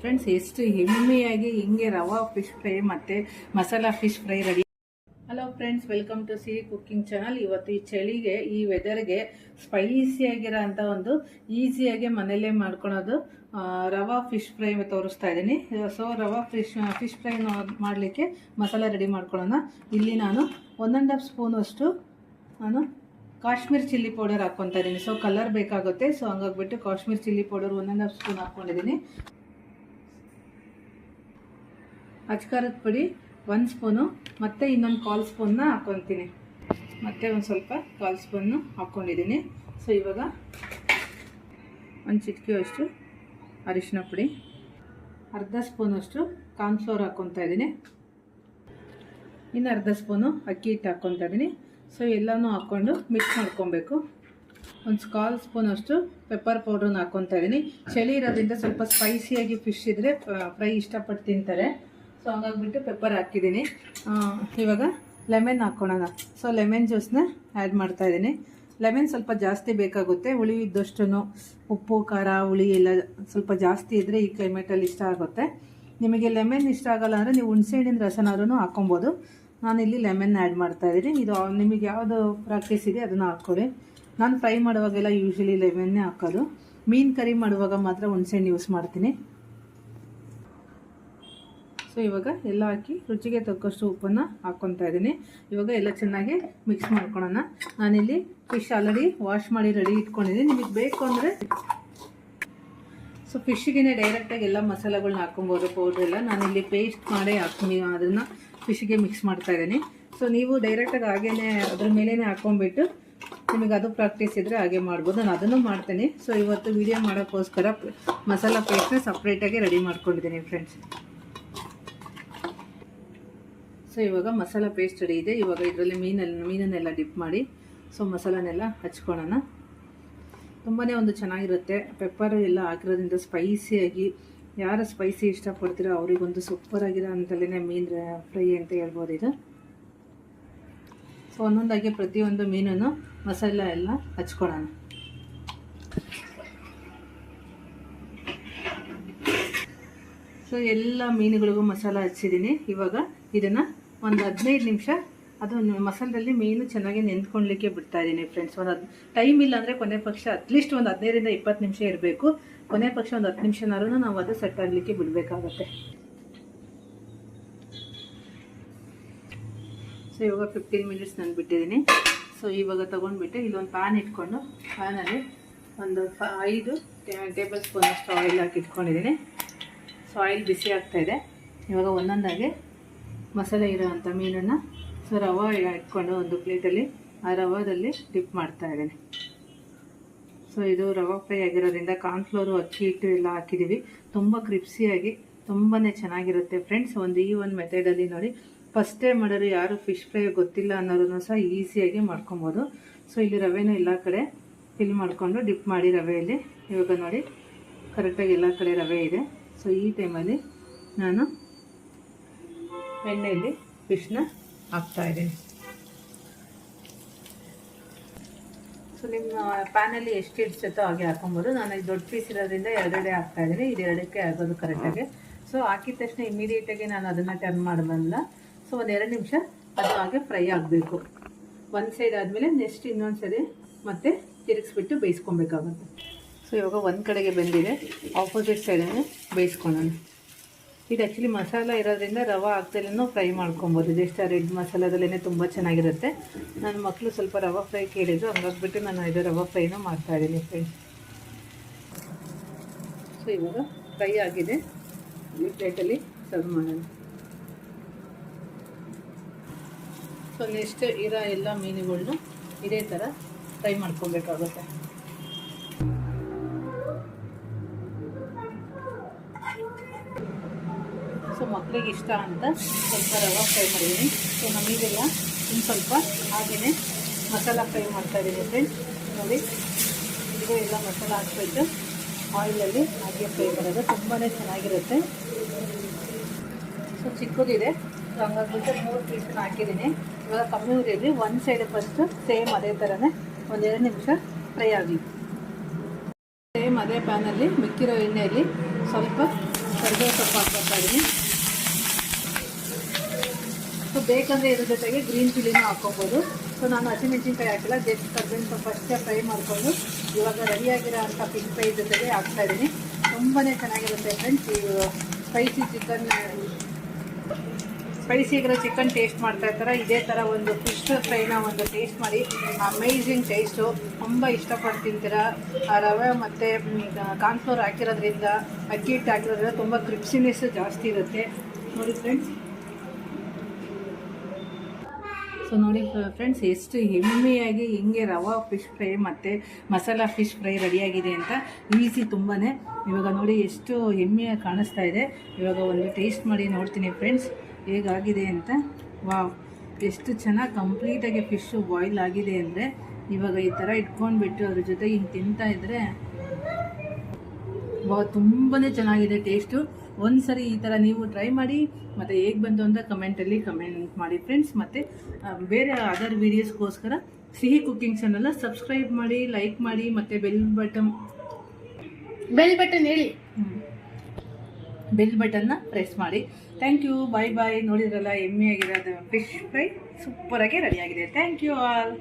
Friends ಎಷ್ಟು ಹೆಮ್ಮೆಯಾಗಿ ಹಿಂಗೆ ರವಾ fish fry ಮತ್ತು masala fish fry ready hello friends welcome to C cooking channel ಇವತ್ತು ಈ ಚಳಿಗೆ, ಈ ವೆದರ್ಗೆ ಸ್ಪೈಸಿಯಾಗಿರೋ ಅಂಥ ಒಂದು ಈಸಿಯಾಗಿ ಮನೆಯಲ್ಲೇ ಮಾಡ್ಕೊಳೋದು ರವಾ ಫಿಶ್ ಫ್ರೈ ತೋರಿಸ್ತಾ ಇದ್ದೀನಿ. So rava fish fish fry ಮಾಡಲಿಕ್ಕೆ ಮಸಾಲ ರೆಡಿ ಮಾಡ್ಕೊಳ್ಳೋಣ. ಇಲ್ಲಿ ನಾನು ಒನ್ ಆ್ಯಂಡ್ ಹಾಫ್ ಸ್ಪೂನ್ ಅಷ್ಟು ನಾನು ಕಾಶ್ಮೀರ್ ಚಿಲ್ಲಿ ಪೌಡರ್ ಹಾಕ್ಕೊತಾ ಇದ್ದೀನಿ. ಸೊ ಕಲರ್ ಬೇಕಾಗುತ್ತೆ. So ಹಂಗಾಗ್ಬಿಟ್ಟು Kashmir chilli powder one and half spoon ಹಾಕ್ಕೊಂಡಿದ್ದೀನಿ. ಅಚ್ಕಾರದ ಪುಡಿ, ಒಂದು ಸ್ಪೂನು, ಮತ್ತು ಇನ್ನೊಂದು ಕಾಲ್ ಸ್ಪೂನ್ನ ಹಾಕ್ಕೊತೀನಿ ಮತ್ತೆ ಒಂದು ಸ್ವಲ್ಪ ಕಾಲ್ ಸ್ಪೂನ್ನು ಹಾಕ್ಕೊಂಡಿದ್ದೀನಿ ಸೊ ಇವಾಗ ಒಂದು ಚಿಟಿಕೆ ಅಷ್ಟು ಅರಿಶಿನ ಪುಡಿ, ಅರ್ಧ ಸ್ಪೂನಷ್ಟು ಕಾರ್ನ್ಫ್ಲೋರ್ ಹಾಕ್ಕೊತಾ ಇದ್ದೀನಿ. ಇನ್ನು ಅರ್ಧ ಸ್ಪೂನು ಅಕ್ಕಿ ಹಿಟ್ಟು ಹಾಕ್ಕೊತಾ ಇದ್ದೀನಿ. ಸೊ ಎಲ್ಲನೂ ಹಾಕ್ಕೊಂಡು ಮಿಕ್ಸ್ ಮಾಡ್ಕೊಬೇಕು. ಒಂದು ಕಾಲ್ ಸ್ಪೂನಷ್ಟು ಪೆಪ್ಪರ್ ಪೌಡ್ರನ್ನ ಹಾಕ್ಕೊತಾ ಇದ್ದೀನಿ. ಚಳಿ ಇರೋದ್ರಿಂದ ಸ್ವಲ್ಪ ಸ್ಪೈಸಿಯಾಗಿ ಫಿಶ್ ಇದ್ದರೆ ಫ್ರೈ ಇಷ್ಟಪಟ್ಟು ತಿಂತಾರೆ. ಸೊ ಆಗಿಬಿಟ್ಟು ಪೆಪ್ಪರ್ ಹಾಕಿದ್ದೀನಿ. ಇವಾಗ ಲೆಮನ್ ಹಾಕ್ಕೊಳ್ಳೋಣ ಸೊ ಲೆಮೆನ್ ಜ್ಯೂಸ್ನ ಆ್ಯಡ್ ಮಾಡ್ತಾ ಇದ್ದೀನಿ. ಲೆಮನ್ ಸ್ವಲ್ಪ ಜಾಸ್ತಿ ಬೇಕಾಗುತ್ತೆ. ಹುಳಿ ಇದ್ದಷ್ಟು ಉಪ್ಪು ಖಾರ ಹುಳಿ ಎಲ್ಲ ಸ್ವಲ್ಪ ಜಾಸ್ತಿ ಇದ್ದರೆ ಈ ಕ್ಲೈಮೇಟಲ್ಲಿ ಇಷ್ಟ ಆಗುತ್ತೆ. ನಿಮಗೆ ಲೆಮೆನ್ ಇಷ್ಟ ಆಗಲ್ಲ ಅಂದರೆ ನೀವು ಹುಣಸೆಹಣ್ಣಿನ ರಸನಾದ್ರೂ ಹಾಕೊಬೋದು. ನಾನಿಲ್ಲಿ ಲೆಮನ್ ಆ್ಯಡ್ ಮಾಡ್ತಾ ಇದ್ದೀನಿ. ಇದು ನಿಮಗೆ ಯಾವುದು ಪ್ರಾಕ್ಟೀಸ್ ಇದೆ ಅದನ್ನು ಹಾಕ್ಕೊಳ್ಳಿ. ನಾನು ಫ್ರೈ ಮಾಡುವಾಗೆಲ್ಲ ಯೂಶ್ವಲಿ ಲೆಮನ್ನೇ ಹಾಕೋದು. ಮೀನು ಕರಿ ಮಾಡುವಾಗ ಮಾತ್ರ ಹುಣಸೆಹಣ್ಣು ಯೂಸ್ ಮಾಡ್ತೀನಿ. ಸೊ ಇವಾಗ ಎಲ್ಲ ಹಾಕಿ ರುಚಿಗೆ ತಕ್ಕಷ್ಟು ಉಪ್ಪನ್ನು ಹಾಕ್ಕೊತಾ ಇದ್ದೀನಿ. ಇವಾಗ ಎಲ್ಲ ಚೆನ್ನಾಗಿ ಮಿಕ್ಸ್ ಮಾಡ್ಕೊಳ್ಳೋಣ ನಾನಿಲ್ಲಿ ಫಿಶ್ ಆಲ್ರೆಡಿ ವಾಶ್ ಮಾಡಿ ರೆಡಿ ಇಟ್ಕೊಂಡಿದ್ದೀನಿ. ನಿಮಗೆ ಬೇಕು ಅಂದರೆ ಸೊ ಫಿಶ್ಗೇ ಡೈರೆಕ್ಟಾಗಿ ಎಲ್ಲ ಮಸಾಲೆಗಳನ್ನ ಹಾಕೊಬೋದು ಪೌಡ್ರ್ ಎಲ್ಲ. ನಾನಿಲ್ಲಿ ಪೇಸ್ಟ್ ಮಾಡಿ ಹಾಕ್ತೀನಿ, ಅದನ್ನು ಫಿಶ್ಗೆ ಮಿಕ್ಸ್ ಮಾಡ್ತಾ ಇದ್ದೀನಿ. ಸೊ ನೀವು ಡೈರೆಕ್ಟಾಗಿ ಹಾಗೇ ಅದ್ರ ಮೇಲೇ ಹಾಕ್ಕೊಂಬಿಟ್ಟು ನಿಮಗೆ ಅದು ಪ್ರಾಕ್ಟೀಸ್ ಇದ್ದರೆ ಹಾಗೆ ಮಾಡ್ಬೋದು. ನಾನು ಅದನ್ನು ಮಾಡ್ತೀನಿ. ಸೊ ಇವತ್ತು ವಿಡಿಯೋ ಮಾಡೋಕ್ಕೋಸ್ಕರ ಮಸಾಲ ಪೇಸ್ಟ್ನ ಸಪ್ರೇಟಾಗಿ ರೆಡಿ ಮಾಡ್ಕೊಂಡಿದ್ದೀನಿ ಫ್ರೆಂಡ್ಸ್ ಸೊ, ಇವಾಗ ಮಸಾಲ ಪೇಸ್ಟ್ ರೆಡಿ ಇದೆ. ಇವಾಗ ಇದರಲ್ಲಿ ಮೀನಲ್ಲಿ ಮೀನನ್ನೆಲ್ಲ ಡಿಪ್ ಮಾಡಿ, ಸೊ, ಮಸಾಲನೆಲ್ಲ ಹಚ್ಕೊಳ್ಳೋಣ. ತುಂಬಾ ಒಂದು ಚೆನ್ನಾಗಿರುತ್ತೆ. ಪೆಪ್ಪರ್ ಎಲ್ಲ ಹಾಕಿರೋದ್ರಿಂದ ಸ್ಪೈಸಿಯಾಗಿ ಯಾರು ಸ್ಪೈಸಿ ಇಷ್ಟಪಡ್ತೀರೋ ಅವರಿಗೊಂದು ಸೂಪರ್ ಆಗಿರೋ ಅಂತಲೇ ಮೀನು ಫ್ರೈ ಅಂತ ಹೇಳ್ಬೋದು ಇದು. ಸೊ ಒಂದೊಂದಾಗಿ ಪ್ರತಿಯೊಂದು ಮೀನನ್ನು ಮಸಾಲ ಎಲ್ಲ ಹಚ್ಕೊಳ್ಳೋಣ. ಸೊ ಎಲ್ಲ ಮೀನುಗಳಿಗೂ ಮಸಾಲ ಹಚ್ಚಿದ್ದೀನಿ. ಇವಾಗ ಇದನ್ನು ಒಂದು ಹದಿನೈದು ನಿಮಿಷ ಅದು ಮಸಾಲದಲ್ಲಿ ಮೀನು ಚೆನ್ನಾಗಿ ನೆಂದ್ಕೊಳ್ಲಿಕ್ಕೆ ಬಿಡ್ತಾ ಇದ್ದೀನಿ ಫ್ರೆಂಡ್ಸ್ ಒಂದು ಹದ್ ಟೈಮ್ ಇಲ್ಲ ಅಂದರೆ ಕೊನೆ ಪಕ್ಷ ಅಟ್ಲೀಸ್ಟ್ ಒಂದು ಹದಿನೈದರಿಂದ ಇಪ್ಪತ್ತು ನಿಮಿಷ ಇರಬೇಕು. ಕೊನೆ ಪಕ್ಷ ಒಂದು ಹತ್ತು ನಿಮಿಷನಾದ್ರೂ ನಾವು ಅದು ಸೆಟ್ ಆಗಲಿಕ್ಕೆ ಬಿಡಬೇಕಾಗತ್ತೆ. ಸೊ ಇವಾಗ ಫಿಫ್ಟೀನ್ ಮಿನಿಟ್ಸ್ ನಾನು ಬಿಟ್ಟಿದ್ದೀನಿ. ಸೊ ಇವಾಗ ತೊಗೊಂಡ್ಬಿಟ್ಟು ಇಲ್ಲೊಂದು ಪ್ಯಾನ್ ಇಟ್ಕೊಂಡು ಪ್ಯಾನಲ್ಲಿ ಒಂದು ಐದು ಟೇಬಲ್ ಸ್ಪೂನಷ್ಟು ಆಯಿಲ್ ಹಾಕಿ ಇಟ್ಕೊಂಡಿದ್ದೀನಿ ಸೊ ಆಯಿಲ್ ಬಿಸಿ ಆಗ್ತಾಯಿದೆ ಇವಾಗ ಒಂದೊಂದಾಗಿ ಮಸಾಲೆ ಇರೋವಂಥ ಮೀನನ್ನು ಸೊ ರವೆ ಇಟ್ಕೊಂಡು ಒಂದು ಪ್ಲೇಟಲ್ಲಿ ಆ ರವಾದಲ್ಲಿ ಡಿಪ್ ಮಾಡ್ತಾ ಇದ್ದೀನಿ. ಸೊ ಇದು ರವಾ ಫ್ರೈ ಆಗಿರೋದ್ರಿಂದ ಕಾರ್ನ್ಫ್ಲೋರು ಅಕ್ಕಿ ಹಿಟ್ಟು ಎಲ್ಲ ಹಾಕಿದ್ದೀವಿ. ತುಂಬ ಕ್ರಿಪ್ಸಿಯಾಗಿ ತುಂಬಾ ಚೆನ್ನಾಗಿರುತ್ತೆ ಫ್ರೆಂಡ್ಸ್. ಒಂದು ಈ ಒಂದು ಮೆಥಡಲ್ಲಿ ನೋಡಿ ಫಸ್ಟ್ ಟೈಮ್ ಮಾಡೋರು ಯಾರು ಫಿಶ್ ಫ್ರೈ ಗೊತ್ತಿಲ್ಲ ಅನ್ನೋರನ್ನು ಸಹ ಈಸಿಯಾಗಿ ಮಾಡ್ಕೊಬೋದು. ಸೊ ಇಲ್ಲಿ ರವೆನೂ ಎಲ್ಲ ಕಡೆ. ಫಿಲ್ ಮಾಡಿಕೊಂಡು ಡಿಪ್ ಮಾಡಿ ರವೆಯಲ್ಲಿ. ಇವಾಗ ನೋಡಿ ಕರೆಕ್ಟಾಗಿ ಎಲ್ಲ ಕಡೆ ರವೆ ಇದೆ. ಸೊ ಈ ಟೈಮಲ್ಲಿ ನಾನು ಎಣ್ಣೆಯಲ್ಲಿ ಫಿಶ್ನ ಹಾಕ್ತಾ ಇದ್ದೀನಿ. ಸೊ ನಿಮ್ಮ ಪ್ಯಾನಲ್ಲಿ ಎಷ್ಟು ಇಡ್ಸುತ್ತೋ ಹಾಗೆ ಹಾಕೊಬೋದು ನಾನು ಇದು ದೊಡ್ಡ ಪೀಸ್ ಇರೋದ್ರಿಂದ ಹಾಕ್ತಾ ಇದ್ದೀನಿ. ಇದು ಎರಡಕ್ಕೆ ಆಗೋದು ಕರೆಕ್ಟಾಗಿ ಸೊ ಹಾಕಿದ ತಕ್ಷಣ ಇಮಿಡಿಯೇಟಾಗಿ ನಾನು ಅದನ್ನು ಟರ್ನ್ ಮಾಡಬಲ್ಲ. ಸೊ ಒಂದು ಎರಡು ನಿಮಿಷ ಅದು ಹಾಗೆ ಫ್ರೈ ಆಗಬೇಕು. ಒಂದು ಸೈಡ್ ಆದಮೇಲೆ ನೆಕ್ಸ್ಟ್ ಇನ್ನೊಂದು ಸರಿ ಮತ್ತೆ ತಿರುಗಿಸ್ಬಿಟ್ಟು ಬೇಯಿಸ್ಕೊಬೇಕಾಗುತ್ತೆ. ಸೊ ಇವಾಗ ಒಂದು ಕಡೆಗೆ ಬಂದಿದೆ. ಆಪೋಸಿಟ್ ಸೈಡನ್ನು ಬೇಯಿಸ್ಕೊಳ್ಳೋಣ. ಇದು ಆ್ಯಕ್ಚುಲಿ ಮಸಾಲ ಇರೋದ್ರಿಂದ ರವೆ ಹಾಕ್ದಲ್ಲೂ ಫ್ರೈ ಮಾಡ್ಕೊಬೋದು. ಆ ರೆಡ್ ಮಸಾಲದಲ್ಲೇ ತುಂಬ ಚೆನ್ನಾಗಿರುತ್ತೆ. ನನ್ನ ಮಕ್ಕಳು ಸ್ವಲ್ಪ ರವೆ ಫ್ರೈ ಕೇಳಿದ್ರು, ಹಂಗಾಗ್ಬಿಟ್ಟು ನಾನು ಇದು ರವೆ ಫ್ರೈನೂ ಮಾಡ್ತಾಯಿದ್ದೀನಿ ಫ್ರೆಂಡ್ಸ್ ಸೊ ಇವಾಗ ಫ್ರೈ ಆಗಿದೆ. ಈ ಪ್ಲೇಟಲ್ಲಿ ಸರ್ವ್ ಮಾಡೋಣ. ಸೊ ನೆಕ್ಸ್ಟ್ ಇರೋ ಎಲ್ಲ ಮೀನುಗಳನ್ನೂ ಇದೇ ಥರ ಫ್ರೈ ಮಾಡ್ಕೊಬೇಕಾಗುತ್ತೆ. ಮಕ್ಕಳಿಗೆ ಇಷ್ಟ ಅಂತ ಸ್ವಲ್ಪ ರವೆ ಫ್ರೈ ಮಾಡಿದ್ದೀನಿ. ಸೊ ನಮಗೆಲ್ಲ ಇನ್ನು ಸ್ವಲ್ಪ ಹಾಗೆಯೇ ಮಸಾಲ ಫ್ರೈ ಮಾಡ್ತಾ ಇದ್ದೀನಿ ಫ್ರೆಂಡ್ಸ್ ನೋಡಿ ಇದು ಎಲ್ಲ ಮಸಾಲ ಹಾಕ್ಬಿಟ್ಟು ಆಯಿಲಲ್ಲಿ ಹಾಗೆ ಫ್ರೈ ಮಾಡೋದು ತುಂಬಾ ಚೆನ್ನಾಗಿರುತ್ತೆ. ಸೊ ಚಿಕ್ಕದಿದೆ. ಸೊ ಹಂಗಾಗ್ಬಿಟ್ಟು ಮೂರು ಪೀಸನ್ನ ಹಾಕಿದ್ದೀನಿ. ಇವಾಗ ಕಮ್ಮಿ ಉರಿಯಲ್ಲಿ ಒಂದು ಸೈಡ್ ಫಸ್ಟು ಸೇಮ್ ಅದೇ ಥರನೇ ಒಂದೆರಡು ನಿಮಿಷ ಫ್ರೈ ಆಗಿ. ಸೇಮ್ ಅದೇ ಪ್ಯಾನಲ್ಲಿ ಮಿಕ್ಕಿರೋ ಎಣ್ಣೆಯಲ್ಲಿ ಸ್ವಲ್ಪ ಹಾಕ್ತಾ ಇದ್ದೀನಿ. ಸೊ ಬೇಕಂದರೆ ಇದ್ರ ಜೊತೆಗೆ ಗ್ರೀನ್ ಚಿಲ್ಲಿನೂ ಹಾಕ್ಕೊಬೋದು. ಸೊ ನಾನು ಹಸಿಮೆಣಸಿನ್ಕಾಯಿ ಹಾಕಿಲ್ಲ, ಜಸ್ಟ್ ಕರ್ಬೇವಿನ ಫಸ್ಟ್ ಫ್ರೈ ಮಾಡಿಕೊಂಡು ಇವಾಗ ರೆಡಿಯಾಗಿರೋ ಅಂಥ ಪಿಂಕ್ ಫ್ರೈ ಜೊತೆಗೆ ಹಾಕ್ತಾ ಇದ್ದೀನಿ. ತುಂಬಾ ಚೆನ್ನಾಗಿರುತ್ತೆ ಫ್ರೆಂಡ್ಸ್ ಈ ಸ್ಪೈಸಿ ಚಿಕನ್ ಸ್ಪೈಸಿ ಆಗಿರೋ ಚಿಕನ್ ಟೇಸ್ಟ್ ಮಾಡ್ತಾ ಇರ್ತಾರೆ. ಇದೇ ಥರ ಒಂದು ಫಿಶ್ ಫ್ರೈನ ಒಂದು ಟೇಸ್ಟ್ ಮಾಡಿ ಅಮೇಝಿಂಗ್ ಟೇಸ್ಟು ತುಂಬ ಇಷ್ಟಪಟ್ಟು ತಿಂತೀರ? ಆ ರವೆ ಮತ್ತು ಕಾನ್ಫ್ಲೋರ್ ಹಾಕಿರೋದ್ರಿಂದ, ಅಕ್ಕಿ ಹಿಟ್ಟು ಹಾಕಿರೋದ್ರಿಂದ ತುಂಬ ಕ್ರಿಪ್ಸಿನೆಸ್ ಜಾಸ್ತಿ ಇರುತ್ತೆ. ನೋಡಿ ಫ್ರೆಂಡ್ಸ್ ಸೊ ನೋಡಿ ಫ್ರೆಂಡ್ಸ್ ಎಷ್ಟು ಹೆಮ್ಮೆಯಾಗಿ ಹೆಂಗೆ ರವಾ ಫಿಶ್ ಫ್ರೈ ಮತ್ತು ಮಸಾಲ ಫಿಶ್ ಫ್ರೈ ರೆಡಿಯಾಗಿದೆ ಅಂತ ಈಸಿ ತುಂಬಾ ಇವಾಗ ನೋಡಿ, ಎಷ್ಟು ಹೆಮ್ಮೆಯಾಗಿ ಕಾಣಿಸ್ತಾ ಇದೆ. ಇವಾಗ ಒಂದು ಟೇಸ್ಟ್ ಮಾಡಿ ನೋಡ್ತೀನಿ ಫ್ರೆಂಡ್ಸ್ ಹೇಗಾಗಿದೆ ಅಂತ? ವಾವ್ ಎಷ್ಟು ಚೆನ್ನಾಗಿ ಕಂಪ್ಲೀಟಾಗಿ ಫಿಶ್ಶು ಬಾಯ್ಲ್ ಆಗಿದೆ ಅಂದರೆ ಇವಾಗ ಈ ಥರ ಇಟ್ಕೊಂಡ್ಬಿಟ್ಟು ಅದ್ರ ಜೊತೆ ಹಿಂಗೆ ತಿಂತಾ ವಾ ತುಂಬಾ ಚೆನ್ನಾಗಿದೆ ಟೇಸ್ಟು ಒಂದು ಸರಿ ಈ ಥರ ನೀವು ಟ್ರೈ ಮಾಡಿ ಮತ್ತು ಹೇಗೆ ಬಂತು ಅಂತ ಕಮೆಂಟಲ್ಲಿ ಕಮೆಂಟ್ ಮಾಡಿ ಫ್ರೆಂಡ್ಸ್ ಮತ್ತು ಬೇರೆ ಅದರ್ ವೀಡಿಯೋಸ್ಗೋಸ್ಕರ ಸಿಹಿ ಕುಕ್ಕಿಂಗ್ ಚಾನಲ್ನ ಸಬ್ಸ್ಕ್ರೈಬ್ ಮಾಡಿ ಲೈಕ್ ಮಾಡಿ ಮತ್ತು ಬೆಲ್ ಬಟನ್ ಬೆಲ್ ಬಟನ್ ಹೇಳಿ. ಬೆಲ್ ಬಟನ್ನ ಪ್ರೆಸ್ ಮಾಡಿ. ಥ್ಯಾಂಕ್ ಯು ಬಾಯ್ ಬಾಯ್ ನೋಡಿದ್ರಲ್ಲ ಎಮ್ಮೆ ಆಗಿರೋದು ಫಿಶ್ ಫ್ರೈ ಸೂಪರಾಗಿ ರೆಡಿಯಾಗಿದೆ ಥ್ಯಾಂಕ್ ಯು ಆಲ್